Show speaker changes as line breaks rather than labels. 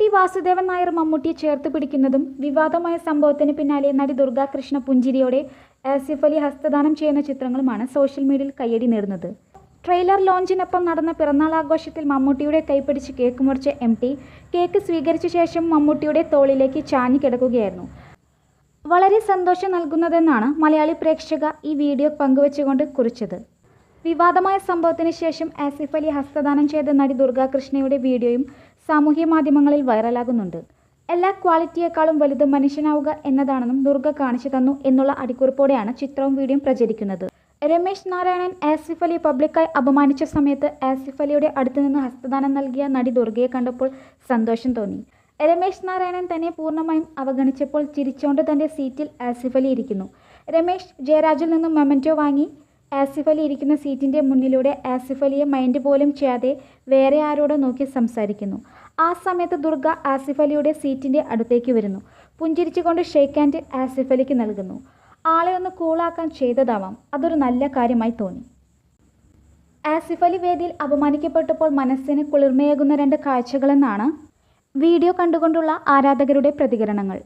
T Vasudevan Nair മമ്മൂട്ടിയെ ചേർത്ത് പിടിക്കുന്നതും വിവാദമായ സംഭവത്തിന് പിന്നാലെ നടി ദുർഗാകൃഷ്ണ പുഞ്ചിരിയോടെ ആസിഫ് അലി ഹസ്തദാനം ചെയ്യുന്ന ചിത്രങ്ങളുമാണ് സോഷ്യൽ മീഡിയയിൽ കയ്യടി നേടുന്നത്. ട്രെയിലർ ലോഞ്ചിനൊപ്പം നടന്ന പിറന്നാൾ ആഘോഷത്തിൽ മമ്മൂട്ടിയുടെ കൈപ്പിടിച്ച് കേക്ക് മുറിച്ച എം ടി കേക്ക് സ്വീകരിച്ച ശേഷം മമ്മൂട്ടിയുടെ തോളിലേക്ക് ചാഞ്ഞു കിടക്കുകയായിരുന്നു. വളരെ സന്തോഷം നൽകുന്നതെന്നാണ് മലയാളി പ്രേക്ഷക ഈ വീഡിയോ പങ്കുവച്ചുകൊണ്ട് കുറിച്ചത്. വിവാദമായ സംഭവത്തിന് ശേഷം ആസിഫ് അലി ഹസ്തദാനം ചെയ്ത നടി ദുർഗാകൃഷ്ണയുടെ വീഡിയോയും സാമൂഹ്യ മാധ്യമങ്ങളിൽ വൈറലാകുന്നുണ്ട്. എല്ലാ ക്വാളിറ്റിയേക്കാളും വലുത് മനുഷ്യനാവുക എന്നതാണെന്നും ദുർഗ കാണിച്ചു തന്നു എന്നുള്ള അടിക്കുറിപ്പോടെയാണ് ചിത്രവും വീഡിയോയും പ്രചരിക്കുന്നത്. രമേശ് നാരായണൻ ആസിഫ് അലി പബ്ലിക്കായി അപമാനിച്ച സമയത്ത് ആസിഫ് അലിയുടെ അടുത്തുനിന്ന് ഹസ്തദാനം നൽകിയ നടി ദുർഗയെ കണ്ടപ്പോൾ സന്തോഷം തോന്നി. രമേശ് നാരായണൻ തന്നെ പൂർണമായും അവഗണിച്ചപ്പോൾ ചിരിച്ചുകൊണ്ട് തന്റെ സീറ്റിൽ ആസിഫ് അലി ഇരിക്കുന്നു. രമേശ് ജയരാജിൽ നിന്നും മെമന്റോ വാങ്ങി ആസിഫ് അലി ഇരിക്കുന്ന സീറ്റിന്റെ മുന്നിലൂടെ ആസിഫലിയെ മൈൻഡ് പോലും ചെയ്യാതെ വേറെ ആരോടോ നോക്കി സംസാരിക്കുന്നു. ആ സമയത്ത് ദുർഗ ആസിഫലിയുടെ സീറ്റിന്റെ അടുത്തേക്ക് വരുന്നു. പുഞ്ചിരിച്ചുകൊണ്ട് ഷെയ്ക്ക് ആൻഡ് ആസിഫ് അലിക്ക് നൽകുന്നു. ആളെ ഒന്ന് കൂളാക്കാൻ ചെയ്തതാവാം. അതൊരു നല്ല കാര്യമായി തോന്നി. ആസിഫലി വേദിയിൽ അപമാനിക്കപ്പെട്ടപ്പോൾ മനസ്സിന് കുളിർമയേകുന്ന രണ്ട് കാഴ്ചകളെന്നാണ് വീഡിയോ കണ്ടുകൊണ്ടുള്ള ആരാധകരുടെ പ്രതികരണങ്ങൾ.